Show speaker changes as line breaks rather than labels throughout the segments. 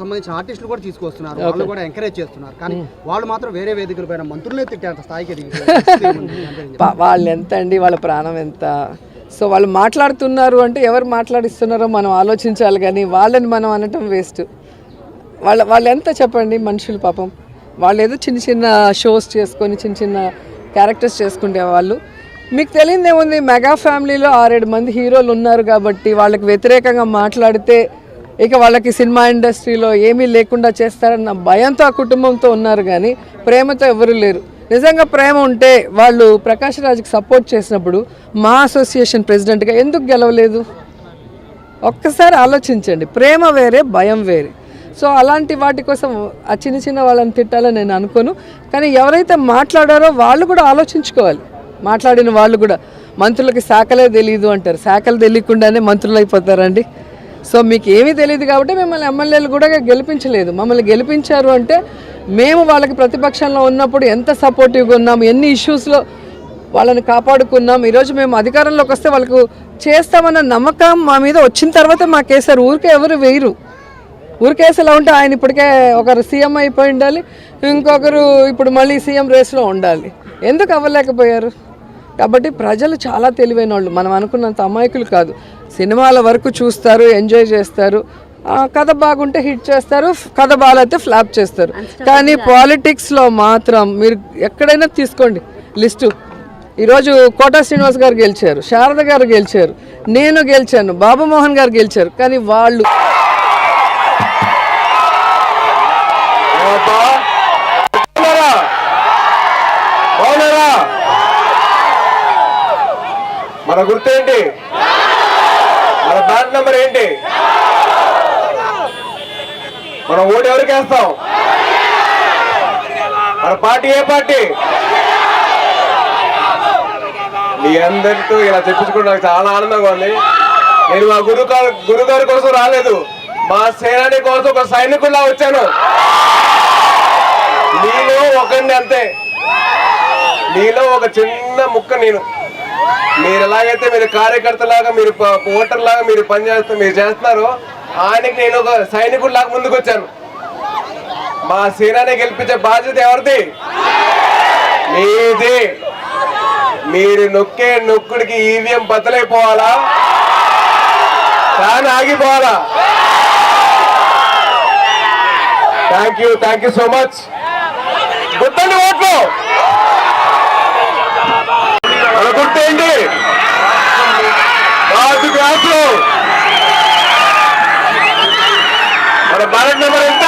సంబంధించిన ఆర్టిస్టులు కూడా తీసుకొస్తున్నారు వాళ్ళు కూడా ఎంకరేజ్ చేస్తున్నారు. కానీ వాళ్ళు మాత్రం వేరే వేదికల పైన మంత్రులే తిట్టేంత స్థాయికి
వాళ్ళు ఎంత అండి? వాళ్ళ ప్రాణం ఎంత? సో వాళ్ళు మాట్లాడుతున్నారు అంటే ఎవరు మాట్లాడిస్తున్నారో మనం ఆలోచించాలి కానీ వాళ్ళని మనం అనటం వేస్ట్. వాళ్ళ వాళ్ళు ఎంత చెప్పండి? మనుషులు పాపం. వాళ్ళు ఏదో చిన్న చిన్న షోస్ చేసుకొని చిన్న చిన్న క్యారెక్టర్స్ చేసుకుంటే వాళ్ళు. మీకు తెలియదు ఏముంది మెగా ఫ్యామిలీలో ఆరేడు మంది హీరోలు ఉన్నారు కాబట్టి వాళ్ళకి వ్యతిరేకంగా మాట్లాడితే ఇక వాళ్ళకి సినిమా ఇండస్ట్రీలో ఏమీ లేకుండా చేస్తారన్న భయంతో ఆ కుటుంబంతో ఉన్నారు కానీ ప్రేమతో ఎవరు లేరు. నిజంగా ప్రేమ ఉంటే వాళ్ళు ప్రకాష్ రాజ్కి సపోర్ట్ చేసినప్పుడు మా అసోసియేషన్ ప్రెసిడెంట్గా ఎందుకు గెలవలేదు? ఒక్కసారి ఆలోచించండి. ప్రేమ వేరే భయం వేరే. సో అలాంటి వాటి కోసం ఆ చిన్న చిన్న వాళ్ళని తిట్టాలని నేను అనుకోను. కానీ ఎవరైతే మాట్లాడారో వాళ్ళు కూడా ఆలోచించుకోవాలి. మాట్లాడిన వాళ్ళు కూడా మంత్రులకి శాఖలే తెలియదు అంటారు. శాఖలు తెలియకుండానే మంత్రులు అయిపోతారండి. సో మీకు ఏమీ తెలియదు కాబట్టి మిమ్మల్ని ఎమ్మెల్యేలు కూడా గెలిపించలేదు. మమ్మల్ని గెలిపించారు అంటే మేము వాళ్ళకి ప్రతిపక్షంలో ఉన్నప్పుడు ఎంత సపోర్టివ్గా ఉన్నాము ఎన్ని ఇష్యూస్లో వాళ్ళని కాపాడుకున్నాం ఈరోజు మేము అధికారంలోకి వస్తే వాళ్ళకు చేస్తామన్న నమ్మకం మా మీద వచ్చిన తర్వాత మాకేసారు ఊరికే ఎవరు వేయరు. ఊరికేసి ఎలా ఉంటే ఆయన ఇప్పటికే ఒకరు సీఎం అయిపోయి ఉండాలి ఇంకొకరు ఇప్పుడు మళ్ళీ సీఎం రేస్లో ఉండాలి. ఎందుకు అవ్వలేకపోయారు? కాబట్టి ప్రజలు చాలా తెలివైన వాళ్ళు మనం అనుకున్నంత అమాయకులు కాదు. సినిమాల వరకు చూస్తారు ఎంజాయ్ చేస్తారు. ఆ, కథ బాగుంటే హిట్ చేస్తారు కథ బాగాలైతే ఫ్లాప్ చేస్తారు. కానీ పాలిటిక్స్లో మాత్రం మీరు ఎక్కడైనా తీసుకోండి లిస్టు. ఈరోజు కోటా శ్రీనివాస్ గారు గెలిచారు శారద గారు గెలిచారు నేను గెలిచాను బాబు మోహన్ గారు గెలిచారు కానీ వాళ్ళు?
మన గుర్తేంటి మన బ్యాట్ నెంబర్ ఏంటి? మనం ఓటు ఎవరికి వేస్తాం? మన పార్టీ ఏ పార్టీ? మీ అందరితో ఇలా చెప్పించుకుంటే నాకు చాలా ఆనందంగా ఉంది. నేను మా గురు గురుగారి కోసం రాలేదు. మా సేనాని కోసం ఒక సైనికుల్లా వచ్చాను. నీలో ఒకండి అంతే. నీలో ఒక చిన్న ముక్క నేను. మీరు ఎలాగైతే మీరు కార్యకర్తలాగా మీరు ప- ఓటర్ లాగా మీరు పనిచేస్తూ మీరు చేస్తున్నారో ఆయనకి నేను ఒక సైనికుడు లాగా ముందుకు వచ్చాను మా సేనాని గెలిపించే బాధ్యత ఎవరిది? మీది. మీరు నొక్కే నొక్కుడికి ఈవీఎం బద్దలైపోవాలా? కానీ ఆగిపోవాలా? Thank you thank you so much గుర్తండి ఓట్లు మన గుర్తేంటి రాజు గ్లాసులు మన బ్యాలెట్ నెంబర్ ఎంత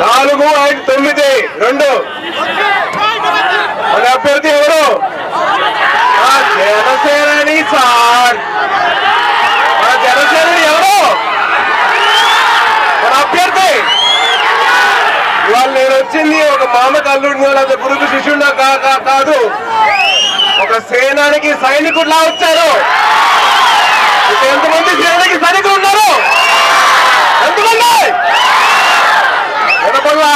నాలుగు ఐదు తొమ్మిది. రెండు. మన అభ్యర్థి ఎవరు? ఆ జనసేనని సార్. మన జనసేనని ఎవరు? మన అభ్యర్థి. ఇవాళ నేను వచ్చింది ఒక మామ కల్లుడిని లేదా గురుకు శిష్యుడినా కా కా- కాదు. ఒక సేనానికి సైనికుడిలా వచ్చారు. ఎంతమంది సేనకి సైనికులు ఉన్నారు? ఎంతమంది? వినపడలా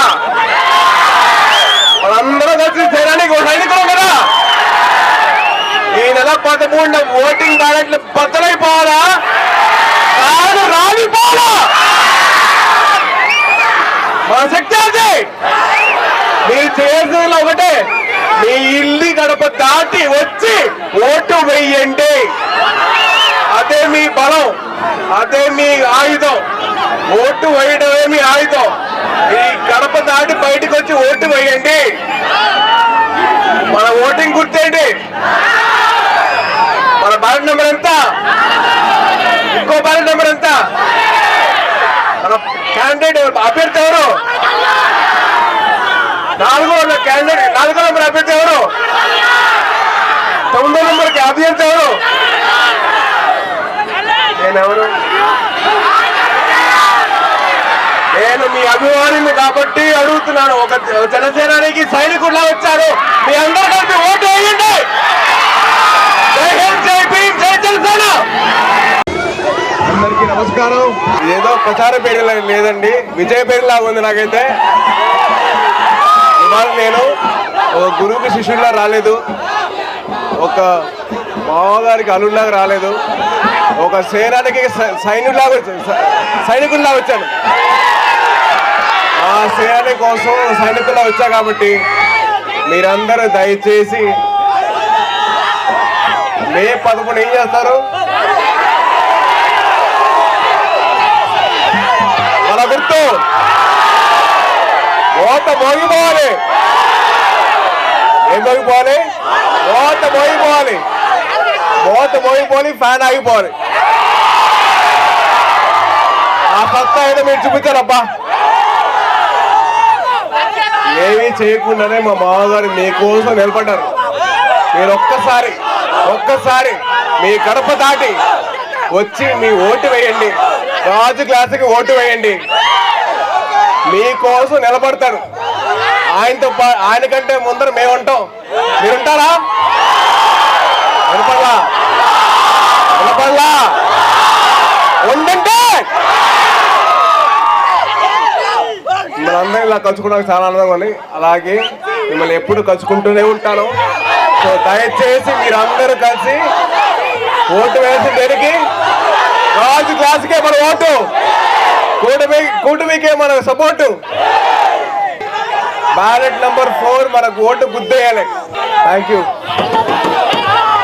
మనందరం కలిసి చేయడానికి ఒక సైనికులు కదా. ఈ నెల పదమూడున ఓటింగ్ బ్యాలెట్లు బద్దలైపోవాలా? కాదు రాలిపోవాలా? మన శక్తి అది. మీరు చేసేది ఒకటే. మీ ఇల్లు గడప దాటి వచ్చి ఓటు వెయ్యండి. అదే మీ బలం అదే మీ ఆయుధం ఓటు వేయడమే మీ ఆయుధం ఈ గడప దాటి బయటకు వచ్చి ఓటు వేయండి మన ఓటింగ్ గుర్తేంటి? మన బ్యాలెట్ నెంబర్ ఎంత? ఇంకో బ్యాలెట్ నెంబర్ ఎంత? మన క్యాండిడేట్ అభ్యర్థి ఎవరు? నాలుగో క్యాండిడేట్ నాలుగో నెంబర్ అభ్యర్థి ఎవరు? తొమ్మిదో నెంబర్కి అభ్యర్థి ఎవరు? నేనెవరు నేను మీ అభిమానిని కాబట్టి అడుగుతున్నాను. ఒక జనసేనానికి సైనికుడిలా వచ్చారు. మీ అందరూ కలిపి ఓటు వేయండి. జై అందరికీ నమస్కారం. ఏదో ప్రచార పేరులా లేదండి. విజయ పేరులాగా ఉంది నాకైతే. ఇవాళ నేను ఒక గురువుకి శిష్యుడిలా రాలేదు. ఒక మామగారికి అల్లుడిలాగా రాలేదు. ఒక సేనానికి సైనికులాగా వచ్చాను సైనికుల్లా వచ్చాను. ఆ శ్రేయాని కోసం సైనికులు వచ్చా కాబట్టి మీరందరూ దయచేసి మే పదకొండు ఏం చేస్తారు? మన గుర్తు. ఓట మోగిపోవాలి ఏం మోగిపోవాలి ఓట మోగిపోవాలి ఓట మోగిపోవాలి ఫ్యాన్ ఆగిపోవాలి. ఆ సత్తా ఏదో మీరు చూపించారబ్బా. ఏమీ చేయకుండానే మా మామగారు మీకోసం నిలబడ్డారు. మీరు ఒక్కసారి ఒక్కసారి మీ గడప దాటి వచ్చి మీ ఓటు వేయండి. రాజు క్లాసుకి ఓటు వేయండి. మీకోసం నిలబడతాడు ఆయనతో పా- ఆయన కంటే ముందర మేము ఉంటాం. మీరు ఉంటారా వినపడలా వినపడలా ఉండంటే మనందరం ఇలా కలుసుకోవడానికి చాలా ఆనందంగా ఉంది. అలాగే మిమ్మల్ని ఎప్పుడు కలుసుకుంటూనే ఉంటాను. సో దయచేసి మీరందరూ కలిసి ఓటు వేసి దేనికి? రాజు క్లాసుకే మన ఓటు. కూటమి కూటమికే మన సపోర్టు. బ్యాలెట్ నంబర్ ఫోర్ మనకు ఓటు గుద్దేయాలి థ్యాంక్ యూ